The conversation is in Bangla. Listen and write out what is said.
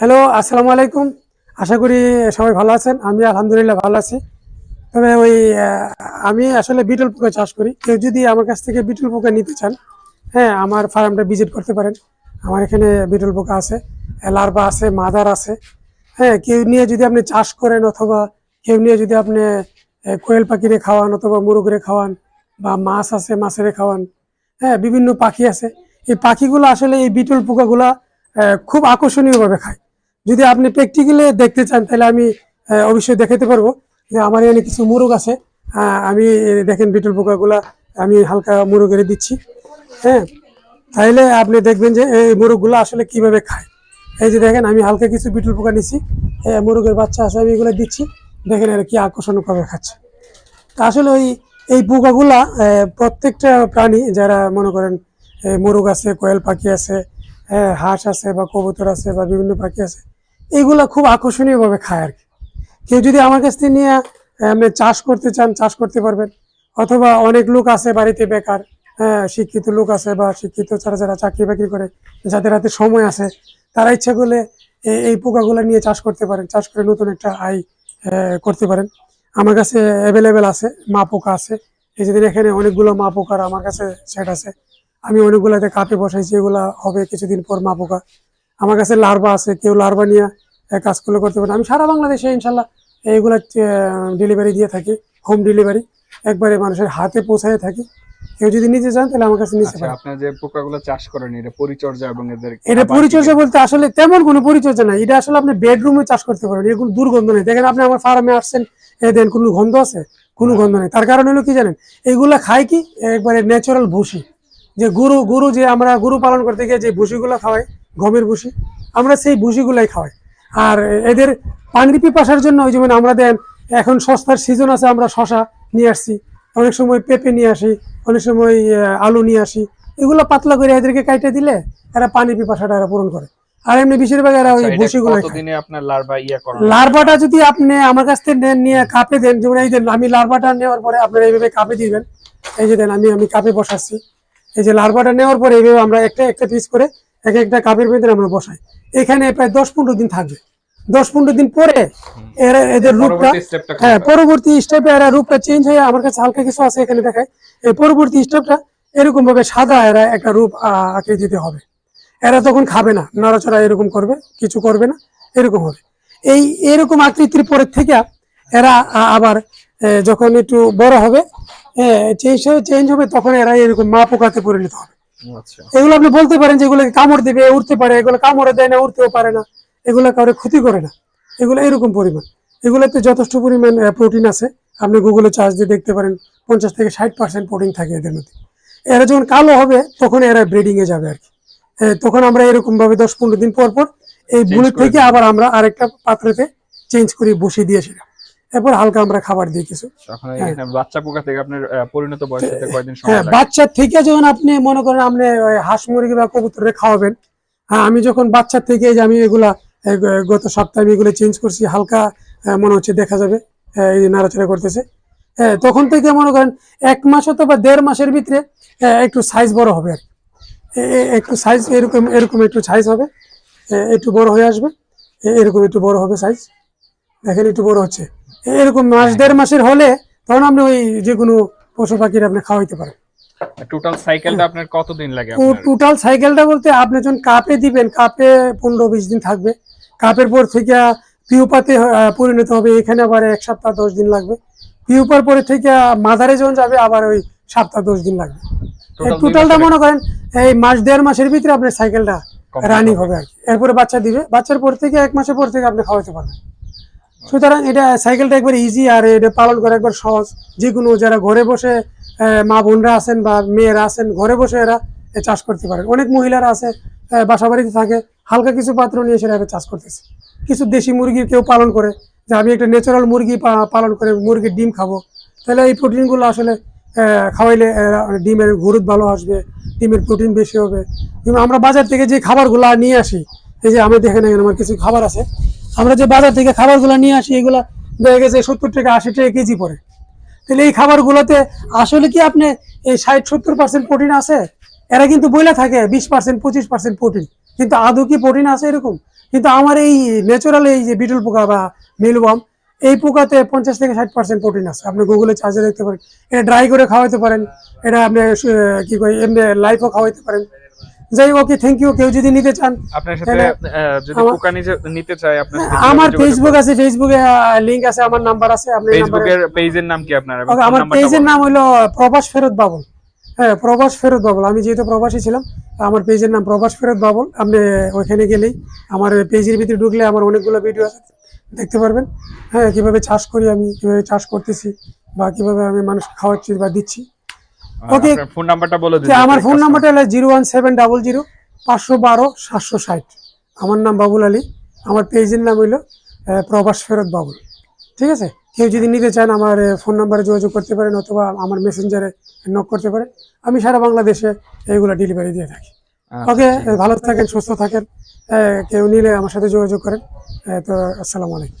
হ্যালো আসসালামু আলাইকুম। আশা করি সবাই ভালো আছেন। আমি আলহামদুলিল্লাহ ভালো আছি। তবে ওই আমি আসলে বিটল পোকা চাষ করি। কেউ যদি আমার কাছ থেকে বিটল পোকা নিতে চান হ্যাঁ আমার ফার্মটা ভিজিট করতে পারেন। আমার এখানে বিটল পোকা আছে, লার্ভা আছে, মাদার আছে। হ্যাঁ কেউ নিয়ে যদি আপনি চাষ করেন অথবা কেউ নিয়ে যদি আপনি কোয়েল পাখিরে খাওয়ান অথবা মুরগরে খাওয়ান বা মাছ আছে, মাছেরে খাওয়ান হ্যাঁ বিভিন্ন পাখি আছে। এই পাখিগুলো আসলে এই বিটল পোকাগুলা খুব আকর্ষণীয়ভাবে খায়। যদি আপনি প্র্যাকটিক্যালি দেখতে চান, তাহলে আমি অবশ্যই দেখাতে পারব যে আমার এখানে কিছু মুরগ আছে। আমি দেখেন বিটল পোকাগুলা, আমি হালকা মুরগের দিচ্ছি। হ্যাঁ তাইলে আপনি দেখবেন যে এই মুরগগুলো আসলে কীভাবে খায়। এই যে দেখেন, আমি হালকা কিছু বিটল পোকা নিচ্ছি মুরগের বাচ্চা আছে, আমি এগুলো দিচ্ছি। দেখেন এরা কি আকর্ষণভাবে খাচ্ছে। তা আসলে ওই, এই পোকাগুলা প্রত্যেকটা প্রাণী, যারা মনে করেন মোরগ আছে, কোয়েল পাখি আছে হাঁস আছে বা কবুতর আছে বা বিভিন্ন পাখি আছে এইগুলা খুব আকর্ষণীয়ভাবে খায় আর কি। কেউ যদি আমার কাছ থেকে নিয়ে আপনি চাষ করতে চান, চাষ করতে পারবেন। অথবা অনেক লোক আছে বাড়িতে বেকার হ্যাঁ শিক্ষিত লোক আছে বা শিক্ষিত ছাড়া যারা চাকরি বাকরি করে, যাদের হাতে সময় আছে, তারা ইচ্ছা করলে এই- পোকাগুলো নিয়ে চাষ করতে পারেন, চাষ করে নতুন একটা আয় করতে পারেন। আমার কাছে অ্যাভেলেবেল আছে, মা পোকা আছে। এই যে দেখেন এখানে অনেকগুলো মা পোকার আমার কাছে সেট আছে। আমি অনেকগুলোতে কাপে বসাইছি, এগুলা হবে কিছুদিন পর মা পোকা। আমার কাছে লার্ভা আছে কেউ লার্ভা নিয়ে কাজ করলে করতে পারে। আমি সারা বাংলাদেশে ইনশাল্লাহ এইগুলা ডেলিভারি দিয়ে থাকি হোম ডেলিভারি একবারে মানুষের হাতে পৌঁছায় থাকি। কেউ যদি নিতে চান তাহলে আমার কাছে নিতে আচ্ছা পারেন। আপনার যে পোকাগুলো চাষ করেন এটা পরিচর্যা এবং এদের এটা পরিচর্যা বলতে আসলে তেমন কোনো পরিচর্যা নাই। এটা আসলে আপনি বেডরুমে চাষ করতে পারেন। এর কোনো দুর্গন্ধ নেই। দেখেন আপনি আমার ফার্মে আসছেন এ দেন কোনো গন্ধ আছে? কোনো গন্ধ নেই। তার কারণ হলো কি জানেন? এইগুলা খায় কি? একবারে ন্যাচারাল ভুসি। যে গরু গরু যে আমরা গরু পালন করতে গিয়ে যে ভুসিগুলো খাওয়াই গমের ভুসি। আমরা সেই ভুসিগুলাই খাওয়াই। আর এদের পানির পিপাসার জন্য ওই যেমন আমরা দেন এখন সস্তার সিজন আছে আমরা শশা নিয়ে আসছি। অনেক সময় পেঁপে নিয়ে আসি অনেক সময় আলু নিয়ে আসি। এগুলো পাতলা করে এদেরকে কাইটে দিলে এরা পানির পিপাসাটা এরা পূরণ করে। আর এমনি বেশিরভাগ এরা ওই আচ্ছা, ভুসিগুলো করা লার্ভাটা যদি আপনি আমার কাছ থেকে নেন নিয়ে কাপে দেন যেমন এই দেন আমি লার্ভাটা নেওয়ার পরে আপনারা এইভাবে কাপে দিবেন। এই যে দেন আমি আমি কাপে বসাচ্ছি। এই যে লার্ভাটা নেওয়ার পরে এইভাবে আমরা একটা একটা পিস করে এক একটা কাপের ভেতরে আমরা বসাই। এখানে প্রায় দশ পনেরো দিন থাকবে। দশ পনেরো দিন পরে এরা এদের রূপটা হ্যাঁ পরবর্তী স্টেপে এরা রূপটা চেঞ্জ হয়ে আমার কাছে হালকা কিছু আছে এখানে দেখায়। এই পরবর্তী স্টেপটা এরকম ভাবে সাদা এরা একটা রূপ আহ, দিতে হবে। এরা তখন খাবে না। নড়াচড়া এরকম করবে কিছু করবে না এরকম হবে। এই এরকম আকৃতির পরের থেকে এরা আবার যখন একটু বড় হবে চেঞ্জ হবে চেঞ্জ হবে তখন এরা এরকম মা পোকাতে পরিণত হবে। এগুলো আপনি বলতে পারেন যে এগুলোকে কামড় দিবে উঠতে পারে এগুলো কামড়ে দেয় না উঠতেও পারে না এগুলো কাউরে ক্ষতি করে না। এগুলো এরকম পরিমাণ। এগুলোতে যথেষ্ট পরিমাণ প্রোটিন আছে। আপনি গুগলে চার্জ দিয়ে দেখতে পারেন পঞ্চাশ থেকে ষাট পার্সেন্ট প্রোটিন থাকে এদের মধ্যে। এরা যখন কালো হবে তখন এরা ব্রিডিং এ যাবে আর কি। তখন আমরা এরকম ভাবে দশ পনেরো দিন পর পর এই বুলেট থেকে আবার আমরা আরেকটা পাত্রতে চেঞ্জ করে বসিয়ে দিয়েছিলাম। এরপর হালকা আমরা খাবার দিই কিছু। বাচ্চা পোকা থেকে আপনার পরিণত বয়স হতে কয়দিন সময় হ্যাঁ বাচ্চা থেকে যখন আপনি মনে করেন আপনি হাঁস মুরগি বা কবুতরে খাওয়াবেন হ্যাঁ আমি যখন বাচ্চা থেকে যে আমি এগুলা গত সপ্তাহে আমি এগুলো চেঞ্জ করছি হালকা মনে হচ্ছে দেখা যাবে এই যে নাড়াচাড়া করতেছে হ্যাঁ তখন থেকে মনে করেন এক মাস অথবা দেড় মাসের ভিতরে একটু সাইজ বড় হবে আর একটু সাইজ এরকম এরকম একটু সাইজ হবে একটু বড় হয়ে আসবে এরকম একটু বড় হবে সাইজ দেখেন একটু বড় হচ্ছে। এরকম মাস দেড় মাসের হলে তখন আপনি ওই যে কোনো পশু পাখির আপনি খাওয়াইতে পারেন। টোটাল সাইকেলটা আপনার কতদিন লাগে টোটাল সাইকেলটা বলতে আপনি যখন কাপে দিবেন কাপে পনেরো বিশ দিন থাকবে। কাপের পর থেকে পিউপাতে পরিণত হবে এখানে আবার এক সপ্তাহ দশ দিন লাগবে। পিউপার পরে থেকে মাদারে যখন যাবে আবার ওই সপ্তাহ দশ দিন লাগবে। টোটালটা মনে করেন এই মাস দেড় মাসের ভিতরে আপনার সাইকেলটা রানিং হবে। হবে আর কি। এরপরে বাচ্চা দিবে বাচ্চার পর থেকে এক মাসের পর থেকে আপনি খাওয়াতে পারবেন। সুতরাং এটা সাইকেলটা একবার ইজি আর এটা পালন করা একবার সহজ। যে কোনো যারা ঘরে বসে মা বোনরা আছেন বা মেয়েরা আছেন, ঘরে বসে এরা চাষ করতে পারেন। অনেক মহিলারা আছে বাসা বাড়িতে থাকে, হালকা কিছু পাত্র নিয়ে সেটা চাষ করতেছে। কিছু দেশি মুরগি কেউ পালন করে, যে আমি একটা ন্যাচারাল মুরগি পালন করে মুরগির ডিম খাব। তাহলে এই প্রোটিনগুলো আসলে খাওয়াইলে ডিমের গ্রোথ ভালো আসবে, ডিমের প্রোটিন বেশি হবে। আমরা বাজার থেকে যে খাবারগুলো নিয়ে আসি, এই যে আমি দেখেন আমার কিছু খাবার আছে আমরা যে বাজার থেকে খাবারগুলো নিয়ে আসি, এগুলা দেখা গেছে সত্তর টাকা আশি টাকা কেজি পড়ে। তাহলে এই খাবারগুলোতে আসলে কি আপনি এই ষাট, সত্তর পার্সেন্ট প্রোটিন আছে? এরা কিন্তু বইলা থাকে, বিশ পার্সেন্ট পঁচিশ পার্সেন্ট প্রোটিন কিন্তু আদৌ কি প্রোটিন আছে এরকম? কিন্তু আমার এই ন্যাচারাল এই যে বিটল পোকা বা মিলবাম এই পোকাতে পঞ্চাশ থেকে ষাট পার্সেন্ট প্রোটিন আছে। আপনি গুগলে চার্জে দেখতে পারেন। এটা ড্রাই করে খাওয়াইতে পারেন। এটা আপনি কি কই এমনি লাইফও খাওয়াইতে পারেন। যাই হোক থ্যাংক ইউ কেউ যদি নিতে চান আপনার সাথে যদি আমার- পোকা নিতে নিতে চায় আপনার আমার ফেসবুক আছে ফেসবুকে লিংক আছে আমার নাম্বার আছে আপনি নাম্বারে ফেসবুকের পেজের নাম কি আপনার? ওকে, ফোন আমার পেজের নাম হলো প্রবাস ফেরত বাবুল। হ্যাঁ প্রবাস ফেরত বাবুল। আমি যেহেতু প্রবাসী ছিলাম আমার পেজের নাম প্রবাস ফেরত বাবুল। আপনি ওইখানে গেলেই আমার পেজের ভিতরে ঢুকলে আমার অনেকগুলো ভিডিও আছে দেখতে পারবেন। হ্যাঁ কীভাবে চাষ করি আমি কীভাবে চাষ করতেছি বা কীভাবে আমি মানুষ খাওয়াচ্ছি বা দিচ্ছি। ওকে। ফোন নাম্বারটা বলে দিন আমার ফোন নাম্বারটা হলো zero one seven double zero পাঁচশো বারো সাতশো ষাট। আমার নাম বাবুল আলী। আমার পেজের নাম হইল প্রবাস ফেরত বাবুল। ঠিক আছে? কেউ যদি নিতে চান আমার ফোন নাম্বারে যোগাযোগ করতে পারেন অথবা আমার মেসেঞ্জারে নক করতে পারেন। আমি সারা বাংলাদেশে এইগুলো ডেলিভারি দিয়ে থাকি। আচ্ছা, ওকে ভালো থাকেন সুস্থ থাকেন। কেউ নিলে আমার সাথে যোগাযোগ করেন। তো আসসালামু আলাইকুম।